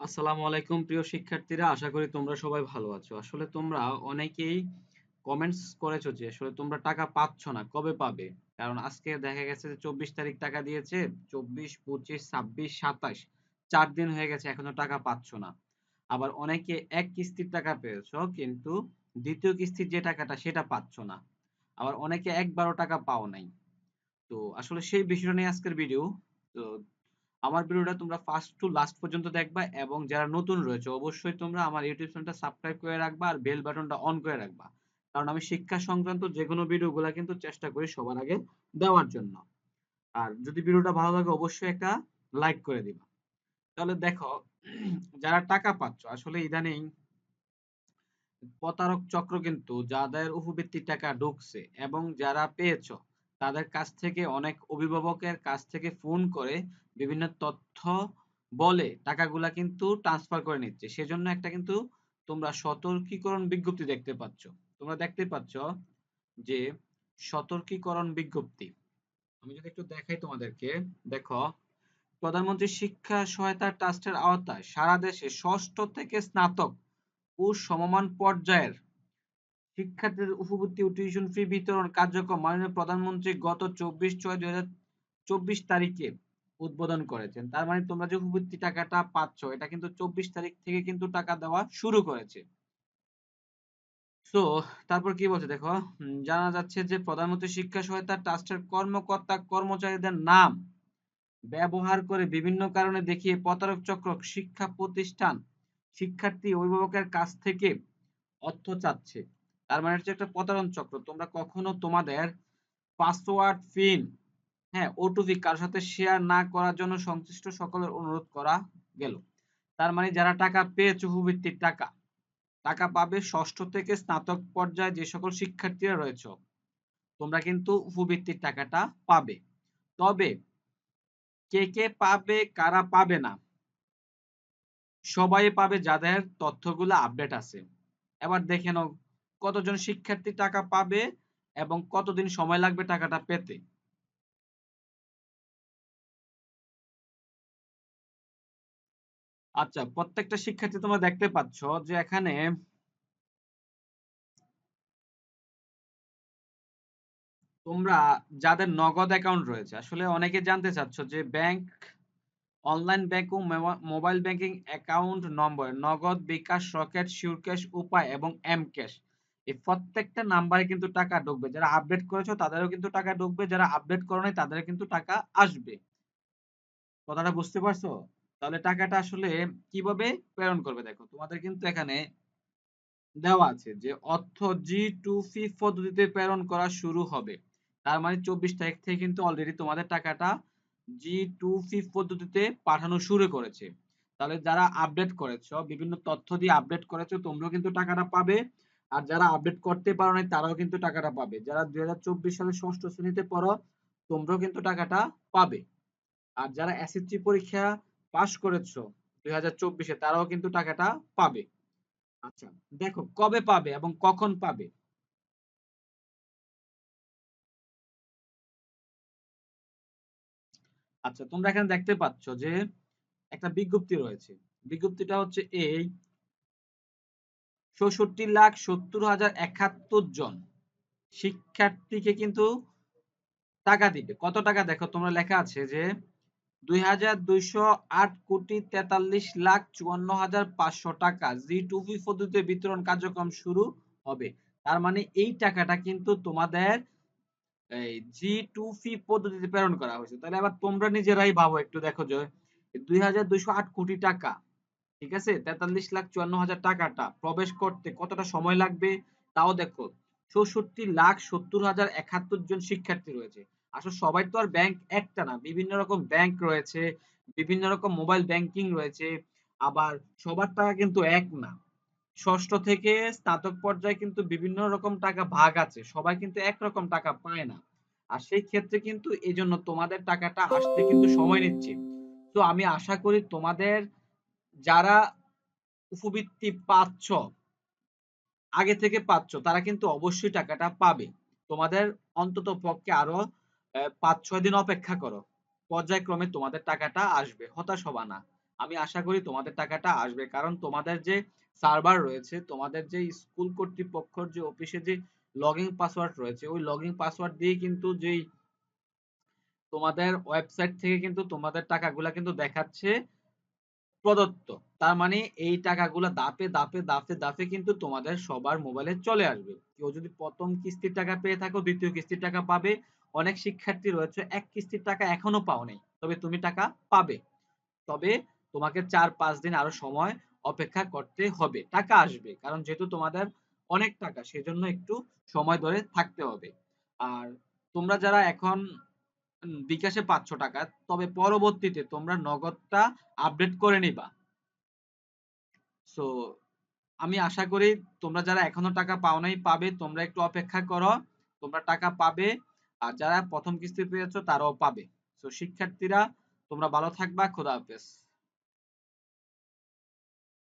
আসসালামু আলাইকুম, প্রিয় শিক্ষার্থীরা। আশা করি তোমরা সবাই ভালো আছো। আসলে তোমরা অনেকেই কমেন্টস করেছ যে, আসলে তোমরা টাকা পাচ্ছ না, কবে পাবে? কারণ আজকে দেখা গেছে যে, চব্বিশ তারিখ টাকা দিয়েছে, চব্বিশ, পঁচিশ, ছাব্বিশ, সাতাশ, চার দিন হয়ে গেছে, এখনও টাকা পাচ্ছ না। আবার অনেকে এক কিস্তির টাকা পেয়েছ, কিন্তু দ্বিতীয় কিস্তির যে টাকাটা, সেটা পাচ্ছ না। আবার অনেকে একবারও টাকা পাও নাই। তো আসলে সেই বিষয়টা নিয়ে আজকের ভিডিও তো আমার ভিডিওটা তোমরা ফার্স্ট টু লাস্ট পর্যন্ত দেখবা এবং যারা নতুন রয়েছে, অবশ্যই তোমরা আমার ইউটিউব চ্যানেলটা সাবস্ক্রাইব করে রাখবা আর বেল বাটনটা অন করে রাখবা। কারণ আমি শিক্ষা সংক্রান্ত যে কোনো ভিডিওগুলো কিন্তু চেষ্টা করি সবার আগে দেওয়ার জন্য। আর যদি ভিডিওটা ভালো লাগে, অবশ্যই একটা লাইক করে দিবা। তাহলে দেখো, যারা টাকা পাচ্ছ, আসলে ইদানিং প্রতারক চক্র কিন্তু যাদের উপবৃত্তির টাকা ঢুকছে এবং যারা পেয়েছ তাদের কাছ থেকে, অনেক অভিভাবকের কাছ থেকে ফোন করে বিভিন্ন তথ্য বলে টাকাগুলা কিন্তু ট্রান্সফার করে নিচ্ছে। সেজন্য একটা কিন্তু তোমরা সতর্কীকরণ বিজ্ঞপ্তি দেখতে পাচ্ছ। তোমরা দেখতে পাচ্ছ যে সতর্কীকরণ বিজ্ঞপ্তি। আমি যদি একটু দেখাই তোমাদেরকে। দেখো, প্রধানমন্ত্রী শিক্ষা সহায়তা ট্রাস্টের আওতায় সারা দেশে ষষ্ঠ থেকে স্নাতক ও সমমান পর্যায়ের শিক্ষার্থীদের উপবৃত্তি ও টিউশন ফি বিতরণ কার্যক্রম মাননীয় প্রধানমন্ত্রী গত চব্বিশ ছয় দুই চব্বিশ তারিখে উদ্বোধন করেছেন। তার মানে তোমরা যে উপবৃত্তি টাকাটা পাচ্ছ, এটা কিন্তু চব্বিশ তারিখ থেকে কিন্তু টাকা দেওয়া শুরু করেছে। তো তারপর কি বলছে দেখো? জানা যাচ্ছে যে প্রধানমন্ত্রী শিক্ষা সহায়তা ট্রাস্টের কর্মকর্তা কর্মচারীদের নাম ব্যবহার করে বিভিন্ন কারণে দেখিয়ে প্রতারক চক্র শিক্ষা প্রতিষ্ঠান শিক্ষার্থী অভিভাবকের কাছ থেকে অর্থ চাচ্ছে। তার মানে হচ্ছে একটা প্রতারণ চক্র। তোমরা কখনো তোমাদের পাসওয়ার্ড পিন হ্যাঁ ওটিপি কার সাথে শেয়ার না করার জন্য সংশ্লিষ্ট সকলের অনুরোধ করা গেল। তার মানে যারা টাকা পেয়েছে উপবৃত্তির টাকা টাকা পাবে ষষ্ঠ থেকে স্নাতক পর্যায়ে যে সকল শিক্ষার্থীরা রয়েছে, তোমরা কিন্তু উপবৃত্তির টাকাটা পাবে। তবে কে কে পাবে, কারা পাবে না, সবাই পাবে যাদের তথ্যগুলো আপডেট আছে। এবার দেখে নাও কতজন শিক্ষার্থী টাকা পাবে এবং কতদিন সময় লাগবে টাকাটা পেতে? আচ্ছা প্রত্যেকটা শিক্ষার্থী তোমরা দেখতে পাচ্ছ যে এখানে তোমরা যাদের নগদ অ্যাকাউন্ট রয়েছে, আসলে অনেকে জানতে চাচ্ছ যে bank online bank mobile banking account number Nagad, bKash Rocket শিউরক্যাশ উপায় এবং এম ক্যাশ এই প্রত্যেকটা নাম্বারে কিন্তু টাকা ঢুকবে। যারা আপডেট করেছ, তাদেরও কিন্তু টাকা ঢুকবে। যারা আপডেট করো নাই তাদের কিন্তু টাকা আসবে। কথাটা বুঝতে পারছ? তাহলে টাকাটা আসলে কীভাবে প্রেরণ করবে? দেখো, তোমাদের কিন্তু এখানে দেওয়া আছে যে অর্থ জি টু ফি পদ্ধতিতে প্রেরণ করা শুরু হবে। তার মানে চব্বিশ তারিখ থেকে কিন্তু অলরেডি তোমাদের টাকাটা জি টু ফি পদ্ধতিতে পাঠানো শুরু করেছে। তাহলে যারা আপডেট করেছ, বিভিন্ন তথ্য দিয়ে আপডেট করেছ, তোমরাও কিন্তু টাকাটা পাবে। আর যারা আপডেট করতে পারো নাই, তারাও কিন্তু টাকাটা পাবে। যারা দুই সালে ষষ্ঠ শ্রেণীতে পড়ো, তোমরাও কিন্তু টাকাটা পাবে। আর যারা এসএসসি পরীক্ষা পাস করেছ দুই হাজার চব্বিশে, তারাও কিন্তু টাকাটা পাবে। আচ্ছা দেখো কবে পাবে এবং কখন পাবে? আচ্ছা তোমরা এখানে দেখতে পাচ্ছ যে একটা বিজ্ঞপ্তি রয়েছে। বিজ্ঞপ্তিটা হচ্ছে এই চৌষট্টি লাখ সত্তর হাজার একাত্তর জন শিক্ষার্থীকে কিন্তু টাকা দিবে। কত টাকা দেখো, তোমরা লেখা আছে যে দুই হাজার দুইশো আট কোটি তেতাল্লিশ লাখ চুয়ান্ন হাজার পাঁচশো টাকা জি টুপি পদ্ধতিতে বিতরণ কার্যক্রম শুরু হবে। তার মানে এই টাকাটা কিন্তু তোমাদের এই জি টু পদ্ধতিতে প্রেরণ করা হয়েছে। তাহলে আবার তোমরা নিজেরাই ভাবো একটু দেখো যে দুই হাজার দুইশো আট কোটি টাকা ঠিক আছে? তেতাল্লিশ লাখ চুয়ান্ন হাজার টাকাটা প্রবেশ করতে কতটা সময় লাগবে? তাও দেখো, চৌষট্টি লাখ সত্তর হাজার একাত্তর জন শিক্ষার্থী রয়েছে। আসলে সবাই তো আর ব্যাংক একটা না, বিভিন্ন রকম ব্যাংক রয়েছে, বিভিন্ন রকম মোবাইল ব্যাংকিং রয়েছে, আবার সবার টাকা কিন্তু এক না। ষষ্ঠ থেকে স্নাতক পর্যায়ে কিন্তু বিভিন্ন রকম টাকা ভাগ আছে, সবাই কিন্তু একরকম টাকা পায় না। আর সেই ক্ষেত্রে কিন্তু এই জন্য তোমাদের টাকাটা আসতে কিন্তু সময় নিচ্ছে। তো আমি আশা করি তোমাদের যারা উপবৃত্তি পাচ্ছ, আগে থেকে পাচ্ছ, তারা কিন্তু অবশ্যই টাকাটা পাবে। তোমাদের অন্তত পক্ষে আরও পাঁচ ছয় দিন অপেক্ষা করো। পর্যায়ক্রমে তোমাদের টাকাটা আসবে। হতাশ হবা না। আমি আশা করি তোমাদের টাকাটা আসবে। কারণ তোমাদের যে সার্ভার রয়েছে, তোমাদের যে স্কুল কর্তৃপক্ষর যে অফিসে যে লগইন পাসওয়ার্ড রয়েছে, ওই লগইন পাসওয়ার্ড দিয়ে কিন্তু যেই তোমাদের ওয়েবসাইট থেকে কিন্তু তোমাদের টাকাগুলা কিন্তু দেখাচ্ছে প্রদত্ত। তার মানে এই টাকাগুলা দাপে দাপে দাপে দাপে কিন্তু তোমাদের সবার মোবাইলে চলে আসবে। কেউ যদি প্রথম কিস্তির টাকা পেয়ে থাকো, দ্বিতীয় কিস্তির টাকা পাবে। অনেক শিক্ষার্থী রয়েছে, এক কিস্তির টাকা এখনও পাও নাই, তবে তুমি টাকা পাবে। তবে তোমাকে চার, পাঁচ দিন আরও সময় অপেক্ষা করতে হবে। টাকা আসবে, কারণ যেহেতু তোমাদের অনেক টাকা, সেজন্য একটু সময় ধরে থাকতে হবে। আর তোমরা যারা এখন বিকাশে পাচ্ছ টাকা। তবে পরবর্তীতে তোমরা নগদটা আপডেট করে নিবা। সো আমি আশা করি তোমরা যারা এখনও টাকা পাও নাই পাবে, তোমরা একটু অপেক্ষা করো। তোমরা টাকা পাবে, আর যারা প্রথম কিস্তি পেয়েছ তারাও পাবে। তো শিক্ষার্থীরা, তোমরা ভালো থাকবা, খোদা হাফেজ।